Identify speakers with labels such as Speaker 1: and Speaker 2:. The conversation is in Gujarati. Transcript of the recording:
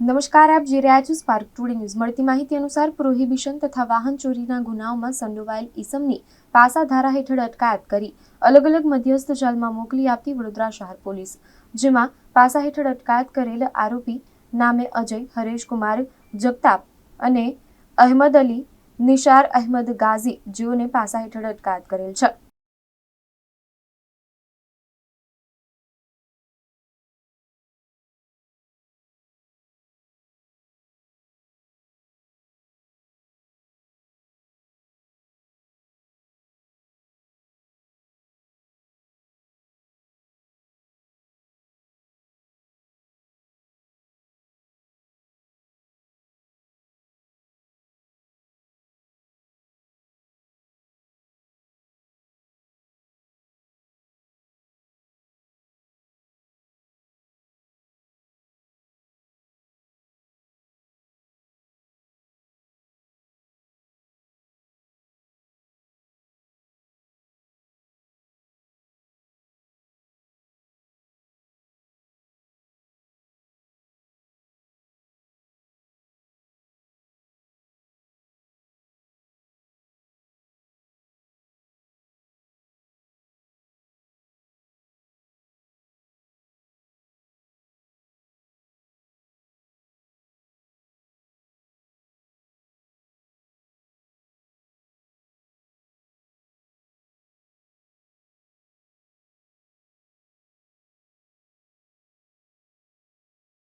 Speaker 1: નમસ્કાર, આપ જે રહ્યા છો સ્પાર્ક ટુડે ન્યૂઝ મળતી માહિતી અનુસાર પ્રોહિબિશન તથા વાહન ચોરીના ગુનાઓમાં સંડોવાયેલ ઈસમની પાસા ધારા હેઠળ અટકાયત કરી અલગ અલગ મધ્યસ્થ જેલમાં મોકલી આપતી વડોદરા શહેર પોલીસ. જેમાં પાસા હેઠળ અટકાયત કરેલ આરોપી નામે અજય હરેશકુમાર જગતાપ અને અહેમદ અલી, નિશાર અહેમદ ગાઝી જેઓને પાસા હેઠળ અટકાયત કરેલ છે.